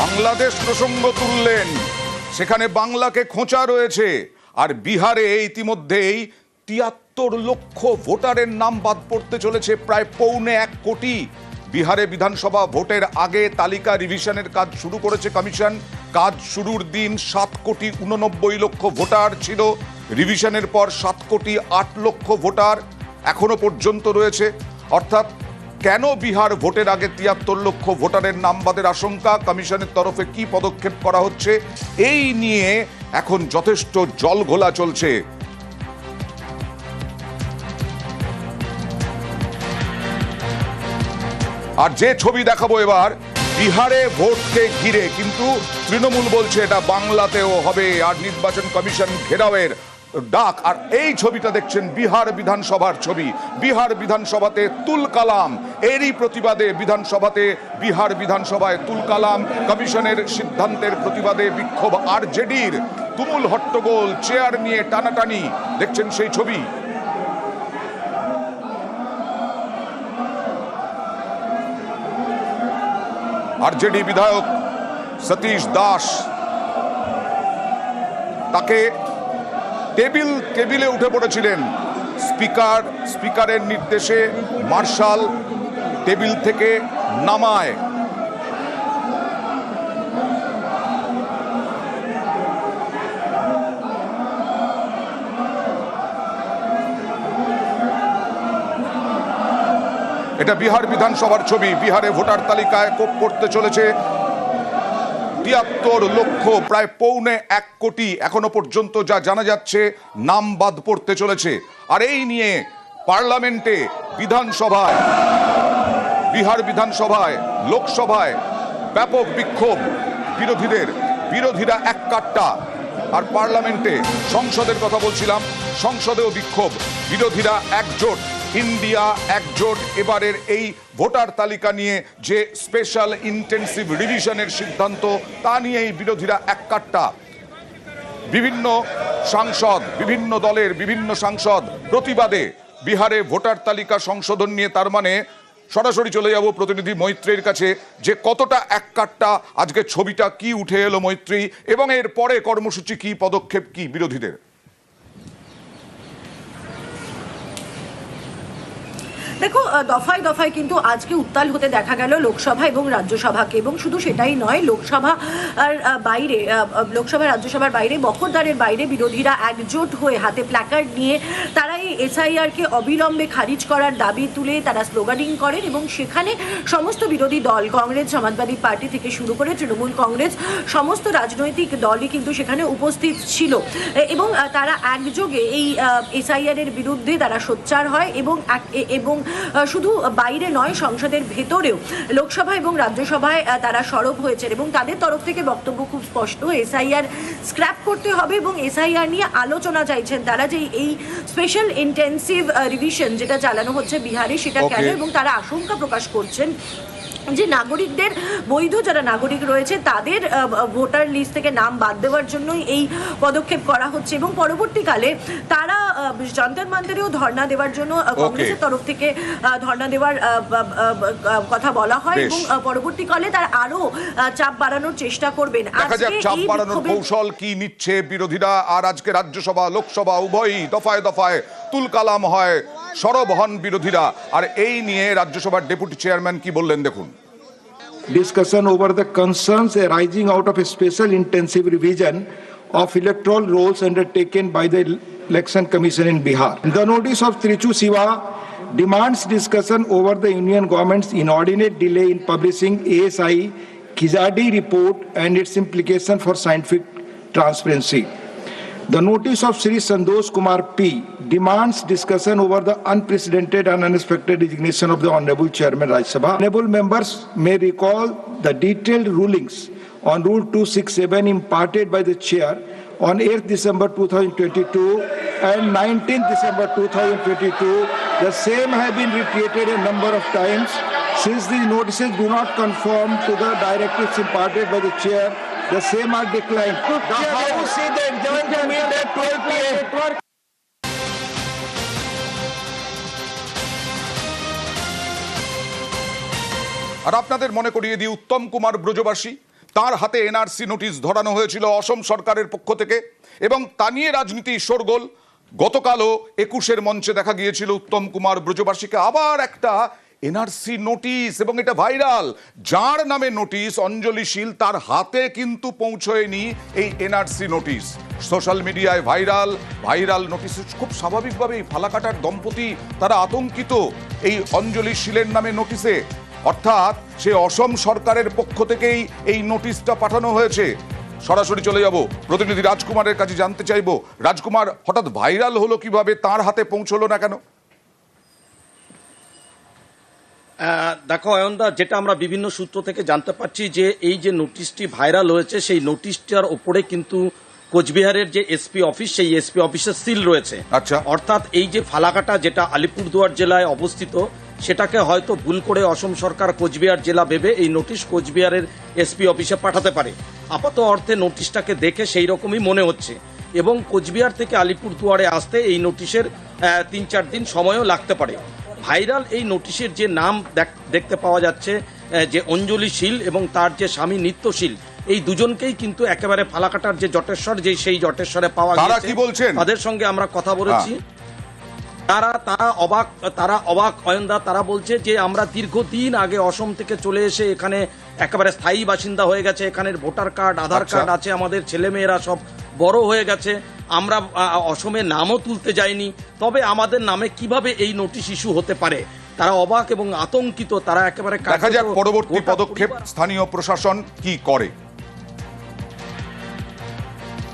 বাংলাদেশ প্রসঙ্গ তুললেন। সেখানে বাংলাকে খোঁচা রয়েছে। আর বিহারে ইতিমধ্যেই তিয়াত্তর লক্ষ ভোটারের নাম বাদ পড়তে চলেছে প্রায় পৌনে এক কোটি। বিহারে বিধানসভা ভোটের আগে তালিকা রিভিশনের কাজ শুরু করেছে কমিশন। কাজ শুরুর দিন সাত কোটি উননব্বই লক্ষ ভোটার ছিল। রিভিশনের পর সাত কোটি আট লক্ষ ভোটার এখনও পর্যন্ত রয়েছে। অর্থাৎ কেন বিহার ভোটের আগে তিয়াত্তর লক্ষ ভোটারের নাম বাদের আশঙ্কা? কমিশনের তরফে কি পদক্ষেপ করা হচ্ছে? এই নিয়ে এখন যথেষ্ট জল ঘোলা চলছে। আর যে ছবি দেখাবো এবার, বিহারে ভোটকে ঘিরে, কিন্তু তৃণমূল বলছে এটা বাংলাতেও হবে, আর নির্বাচন কমিশন ঘেরাওয়ের। ডাক, আর এই ছবিটা দেখছেন বিহার বিধানসভার ছবি। বিহার বিধানসভাতে তুল কালাম, এরই প্রতিবাদে বিধানসভাতে বিহার বিধানসভায় তুল কালাম, কমিশনের সিদ্ধান্তের প্রতিবাদে বিক্ষোভ আর জেডির তুমুল হট্টগোল, চেয়ার নিয়ে টানাটানি, দেখছেন সেই ছবি। আরজেডি বিধায়ক সতীশ দাস, তাকে টেবিল, টেবিলে উঠে পড়েছিলেন স্পিকার, স্পিকারের নির্দেশে মার্শাল টেবিল থেকে নামায়। এটা বিহার বিধানসভার ছবি। বিহারে ভোটার তালিকায় কোপ করতে চলেছে তিয়াত্তর লক্ষ, প্রায় পৌনে এক কোটি এখনও পর্যন্ত যা জানা যাচ্ছে, নাম বাদ পড়তে চলেছে। আর এই নিয়ে পার্লামেন্টে বিধানসভায়, বিহার বিধানসভায়, লোকসভায় ব্যাপক বিক্ষোভ। বিরোধীদের, বিরোধীরা এক কাট্টা। আর পার্লামেন্টে সংসদের কথা বলছিলাম, সংসদেও বিক্ষোভ। বিরোধীরা একজোট। ইন্ডিয়া একজোট এবারের এই ভোটার তালিকা নিয়ে যে স্পেশাল ইন্টেন্সিভ রিভিশনের সিদ্ধান্ত, তা নিয়েই বিরোধীরা এক কাট্টা বিভিন্ন সাংসদ, বিভিন্ন দলের বিভিন্ন সাংসদ প্রতিবাদে বিহারে ভোটার তালিকা সংশোধন নিয়ে তার মানে সরাসরি চলে যাব প্রতিনিধি মৈত্রীর কাছে যে কতটা এক কাট্টা আজকে ছবিটা কি উঠে এলো মৈত্রী, এবং এর পরে কর্মসূচি কি, পদক্ষেপ কি বিরোধীদের? দেখো দফায় দফায় কিন্তু আজকে উত্তাল হতে দেখা গেল লোকসভা এবং রাজ্যসভাকে, এবং শুধু সেটাই নয়, লোকসভা আর বাইরে লোকসভা, রাজ্যসভার বাইরে, বখরদারের বাইরে বিরোধীরা একজোট হয়ে হাতে প্ল্যাকার্ড নিয়ে তারা এসআইআরকে অবিলম্বে খারিজ করার দাবি তুলে তারা স্লোগানিং করেন এবং সেখানে সমস্ত বিরোধী দল, কংগ্রেস, সমাজবাদী পার্টি থেকে শুরু করে তৃণমূল কংগ্রেস, সমস্ত রাজনৈতিক দলই কিন্তু সেখানে উপস্থিত ছিল। এবং তারা একযোগে এই এসআইআর এর বিরুদ্ধে তারা সোচ্চার হয় এবং এবং শুধু বাইরে নয়, সংসদের ভেতরেও লোকসভা এবং রাজ্যসভায় তারা সরব হয়েছেন এবং তাদের তরফ থেকে বক্তব্য খুব স্পষ্ট, এসআইআর স্ক্র্যাপ করতে হবে এবং এসআইআর নিয়ে আলোচনা চাইছেন তারা যে এই স্পেশাল ইন্টেন্সিভ রিভিশন যেটা চালানো হচ্ছে বিহারে সেটা কেন এবং তারা আশঙ্কা প্রকাশ করছেন যে নাগরিকদের বৈধ যারা নাগরিক রয়েছে তাদের ভোটার লিস্ট থেকে নাম বাদ দেওয়ার জন্যই এই পদক্ষেপ করা হচ্ছে এবং পরবর্তীকালে তারা যন্তর মন্তরেও ধর্ণা দেওয়ার জন্য কংগ্রেসের তরফ থেকে ধর্ণা দেওয়ার কথা বলা হয় এবং পরবর্তীকালে তারা আরও চাপ বাড়ানোর চেষ্টা করবেন। আজকে চাপ বাড়ানোর কৌশল কি নিচ্ছে বিরোধীরা। আর আজকে রাজ্যসভা লোকসভা উভয়ই দফায় দফায় তুলকালাম হয়। সরব হন বিরোধীরা আর এই নিয়ে রাজ্যসভার ডেপুটি চেয়ারম্যান কি বললেন দেখুন discussion over the concerns arising out of a special intensive revision of electoral rolls undertaken by the Election Commission in Bihar. The notice of Trichu Siva demands discussion over the Union government's inordinate delay in publishing ASI Kizadi report and its implication for scientific transparency. The notice of Sri Sandosh Kumar P demands discussion over the unprecedented and unexpected resignation of the Honorable Chairman Rajya Sabha. Honorable members may recall the detailed rulings on Rule 267 imparted by the Chair on 8th December 2022 and 19th December 2022. The same have been repeated a number of times. Since these notices do not conform to the directives imparted by the Chair, the same are declined. The House is adjourned to meet at 12 p.m. আর আপনাদের মনে করিয়ে দিই উত্তম কুমার ব্রজবাসী তার হাতে NRC notice ধরানো হয়েছিল অসম সরকারের পক্ষ থেকে এবং তা নিয়ে রাজনীতি শোরগোল গতকালও একুশের মঞ্চে দেখা গিয়েছিল উত্তম কুমার ব্রজবাসীকে আবার একটা এনআরসি নোটিশ এবং এটা ভাইরাল। যার নামে নোটিশ, অঞ্জলি শীল তার হাতে কিন্তু পৌঁছয়নি এই এনআরসি নোটিশ। সোশ্যাল মিডিয়ায় ভাইরাল ভাইরাল নোটিশ খুব স্বাভাবিকভাবেই ফালাকাটার দম্পতি তারা আতঙ্কিত এই অঞ্জলি শীলের নামে নোটিশে। অর্থাৎ সে অসম সরকারের পক্ষ থেকেই এই নোটিশটা পাঠানো হয়েছে। সরাসরি চলে যাব। প্রতিনিধি রাজকুমারের কাছে জানতে চাইব, রাজকুমার হঠাৎ ভাইরাল হলো কীভাবে? তার হাতে পৌঁছলো না কেন? দেখো অয়নদা যেটা আমরা বিভিন্ন সূত্র থেকে জানতে পারছি যে এই যে নোটিশটি ভাইরাল হয়েছে সেই নোটিশটার ওপরে কিন্তু কোচবিহারের যে এসপি অফিস সেই এসপি অফিসের সিল রয়েছে। আচ্ছা। অর্থাৎ এই যে ফালাকাটা যেটা আলিপুরদুয়ার জেলায় অবস্থিত সেটাকে হয়তো ভুল করে অসম সরকার কোচবিহার জেলা ভেবে এই নোটিশ কোচবিহারের এসপি অফিসে পাঠাতে পারে। আপাত অর্থে নোটিশটাকে দেখে সেই রকমই মনে হচ্ছে। এবং কোচবিহার থেকে আলিপুরদুয়ারে আসতে এই নোটিশের তিন চার দিন সময়ও লাগতে পারে। ভাইরাল এই নোটিশের যে নাম দেখ- দেখতে পাওয়া যাচ্ছে যে অঞ্জলি শীল এবং তার যে স্বামী নিত্যশীল এই দুজনকেই কিন্তু একেবারে ফালাকাটার যে জটেশ্বর যে সেই জটেশ্বরে পাওয়া গিয়েছে। কি বলছেন? তাদের সঙ্গে আমরা কথা বলেছি তারা তারা অবাক তারা অবাক অয়নদা তারা বলছে যে আমরা দীর্ঘদিন আগে অসম থেকে চলে এসে এখানে একেবারে স্থায়ী বাসিন্দা হয়ে গেছে এখানের ভোটার কার্ড আধার আচ্ছা। কার্ড আছে আমাদের ছেলেমেয়েরা সব বড় হয়ে গেছে আমরা আ, অসমে নামও তুলতে যাইনি। তবে আমাদের নামে কীভাবে এই নোটিশ ইস্যু হতে পারে? তারা অবাক এবং আতঙ্কিত তারা একেবারে দেখা যাক পরবর্তী পদক্ষেপ স্থানীয় প্রশাসন কি করে।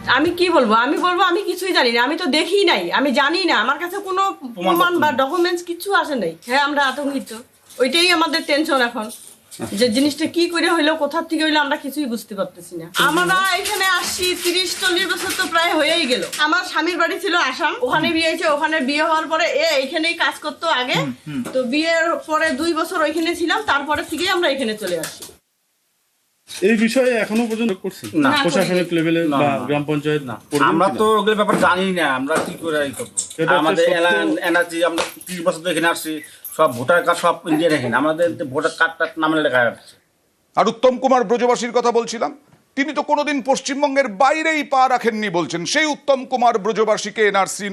আমি কি বলব? আমি বলব আমি কিছুই জানি না। আমি তো দেখি নাই। আমি জানি না। আমার কাছে কোনো প্রমাণ বা ডকুমেন্টস কিছু আসে নাই। হ্যাঁ আমরা আতঙ্কিত। ওইটাই আমাদের টেনশন এখন। যে জিনিসটা কি করে হইল কোথা থেকে হইল আমরা কিছুই বুঝতে পারতেছি না। আমরা এখানে আসছি তিরিশ চল্লিশ বছর তো প্রায় হয়েই গেল। আমার স্বামীর বাড়ি ছিল আসাম। ওখানে বিয়ে হয়েছে ওখানে বিয়ে হওয়ার পরে এ এইখানেই কাজ করতো আগে। তো বিয়ের পরে দুই বছর ওইখানে ছিলাম তারপরে থেকেই আমরা এখানে চলে আসি। এই বিষয়ে এখনও পর্যন্ত করছি? না, প্রশাসনিক লেভেলে বা গ্রাম পঞ্চায়েত না। আমরা তো ওগুলো ব্যাপার জানি না আমরা কি করে আমাদের এনার্জি আমরা ত্রিশ বছর তো এখানে আসছি। সব ভোটার কার্ড সব ইন্ডিয়ান এখানে আমাদের ভোটার কার্ডটা নামে লেখা আছে। আর উত্তম কুমার ব্রজবাসীর কথা বলছিলাম তিনি তো কোনোদিন পশ্চিমবঙ্গের বাইরেই পা রাখেননি বলছেন। সেই উত্তম কুমার ব্রজবাসীকে এনআরসি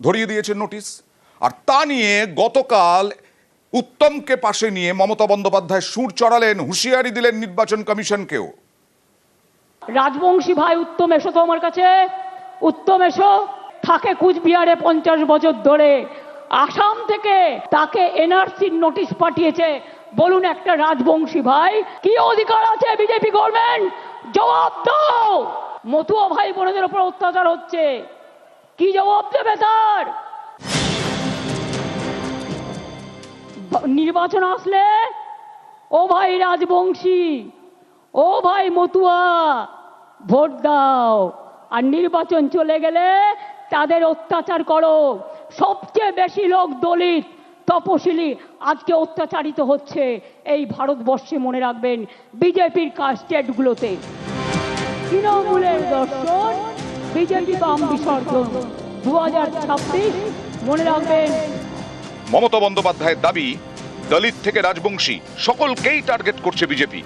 ধরিয়ে দিয়েছেন নোটিশ। আর তা নিয়ে গতকাল উত্তমকে পাশে নিয়ে মমতা বন্দ্যোপাধ্যায় সুর চড়ালেন হুঁশিয়ারি দিলেন নির্বাচন কমিশনকেও। রাজবংশী ভাই উত্তম এসো তো আমার কাছে। উত্তম এসো। থাকে কুচবিহারে পঞ্চাশ বছর ধরে আসাম থেকে তাকে এনআরসির নোটিশ পাঠিয়েছে। বলুন একটা রাজবংশী ভাই, কি অধিকার আছে বিজেপি গভর্নমেন্ট জবাব দাও। মতুয়া ভাই বোনেদের উপর অত্যাচার হচ্ছে। কি জবাব দেবে তার? নির্বাচন আসলে? ও ভাই রাজবংশী, ও ভাই মতুয়া, ভোট দাও। আর নির্বাচন চলে গেলে তাদের অত্যাচার করো। সবচেয়ে বেশি লোক দলিত, তপশিলি। আজকে অত্যাচারিত হচ্ছে এই ভারতবর্ষে, মনে রাখবেন, বিজেপির কাজ স্টেটগুলোতে। তৃণমূলের দর্শন, বিজেপি বাম বিসর্জন। দু হাজার ছাব্বিশ, মনে রাখবেন। মমতা বন্দ্যোপাধ্যায়ের দাবি, দলিত থেকে রাজবংশী, সকলকেই টার্গেট করছে বিজেপি।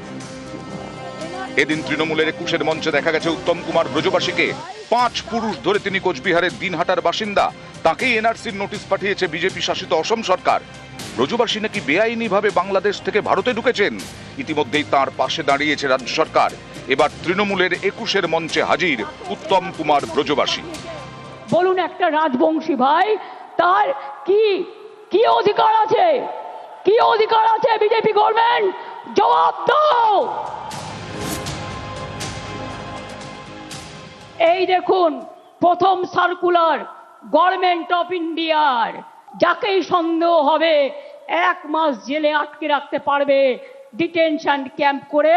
এদিন তৃণমূলের একুশের মঞ্চে দেখা গেছে উত্তম কুমার ব্রজবাসীকে পাঁচ পুরুষ ধরে তিনি কোচবিহারের দিনহাটার বাসিন্দা তাকেই এনআরসির নোটিশ পাঠিয়েছে বিজেপি শাসিত অসম সরকার। ব্রজবাসী নাকি বেআইনিভাবে বাংলাদেশ থেকে ভারতে ঢুকেছেন? ইতিমধ্যেই তার পাশে দাঁড়িয়েছে রাজ্য সরকার। এবার তৃণমূলের একুশের মঞ্চে হাজির উত্তম কুমার ব্রজবাসী। বলুন একটা রাজবংশী ভাই, তার কি কি অধিকার আছে? কি অধিকার আছে বিজেপি গভর্নমেন্ট জবাব দাও! এই দেখুন, প্রথম সার্কুলার গভর্নমেন্ট অফ ইন্ডিয়ার যাকেই সন্দেহ হবে, এক মাস জেলে আটকে রাখতে পারবে ডিটেনশন ক্যাম্প করে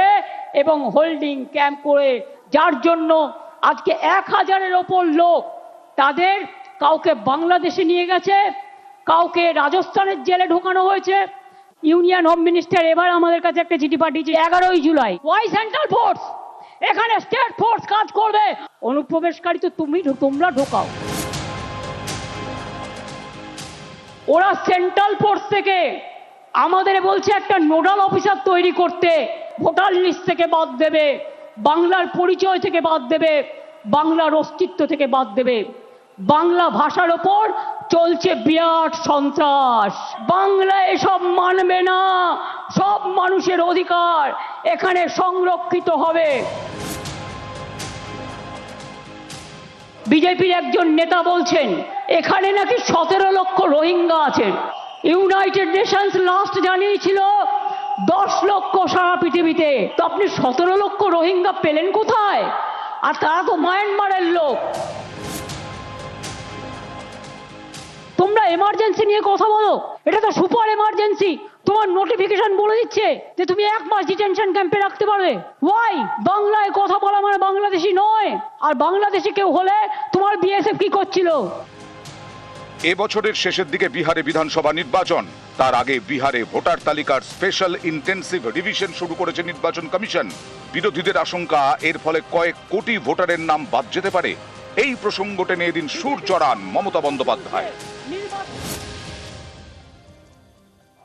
এবং হোল্ডিং ক্যাম্প করে। যার জন্য আজকে এক হাজারের ওপর লোক তাদের কাউকে বাংলাদেশে নিয়ে গেছে, কাউকে রাজস্থানের জেলে ঢোকানো হয়েছে। ইউনিয়ন হোম মিনিস্টার এবার আমাদের কাছে একটা চিঠি পাঠিয়েছে, এগারোই জুলাই। ওয়াই সেন্ট্রাল ফোর্স এখানে স্টেট ফোর্স কাজ করবে। অনুপ্রবেশকারী তো তুমি, তোমরা ঢোকাও। ওরা সেন্ট্রাল ফোর্স থেকে আমাদের বলছে একটা নোডাল অফিসার তৈরি করতে, ভোটার লিস্ট থেকে বাদ দেবে, বাংলার পরিচয় থেকে বাদ দেবে, বাংলার অস্তিত্ব থেকে বাদ দেবে। বাংলা ভাষার ওপর চলছে বিরাট সন্ত্রাস। বাংলা এসব মানবে না, সব মানুষের অধিকার এখানে সংরক্ষিত হবে। বিজেপির একজন নেতা বলছেন, এখানে নাকি সতেরো লক্ষ রোহিঙ্গা আছেন ইউনাইটেড নেশনস লাস্ট জানিয়েছিল দশ লক্ষ সারা পৃথিবীতে। তো আপনি সতেরো লক্ষ রোহিঙ্গা পেলেন কোথায়? আর তারা তো মায়ানমারের লোক। তোমরা এমার্জেন্সি নিয়ে কথা বলো। এটা তো সুপার এমার্জেন্সি তোমার নোটিফিকেশন বলে দিচ্ছে যে তুমি এক মাস ডিটেনশন ক্যাম্পে রাখতে পারবে। ওয়াই বাংলায় কথা বলা মানে বাংলাদেশি নয়। আর বাংলাদেশি কেউ হলে তোমার বিএসএফ কি করছিল? এবছরের শেষের দিকে বিহারে বিধানসভা নির্বাচন। তার আগে বিহারে ভোটার তালিকার স্পেশাল ইন্টেন্সিভ রিভিশন শুরু করেছে নির্বাচন কমিশন। বিরোধীদের আশঙ্কা এর ফলে কয়েক কোটি ভোটারের নাম বাদ যেতে পারে। এই প্রসঙ্গ টেনে এদিন সুর চড়ান মমতা বন্দ্যোপাধ্যায়।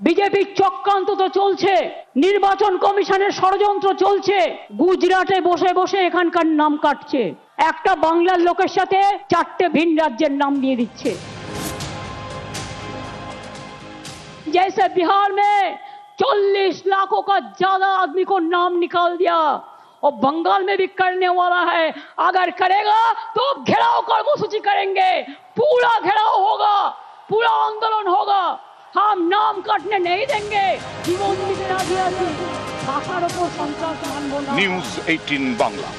বিজেপির চক্রান্ত তো চলছে নির্বাচন কমিশনের ষড়যন্ত্র চলছে গুজরাটে বসে বসে এখানকার নাম কাটছে একটা বাংলার লোকের সাথে চারটে ভিন রাজ্যের নাম দিয়ে দিচ্ছে जैसे बिहार में 40 लाखों का ज्यादा आदमी को नाम निकाल दिया और बंगाल में भी करने वाला है अगर करेगा तो घेराव कर्मसूची करेंगे पूरा घेराव होगा पूरा आंदोलन होगा हम नाम काटने नहीं देंगे জীবন দিতে রাজি আছি ভাষার ওপর সন্ত্রাস মানব না নিউজ এইটিন বাংলা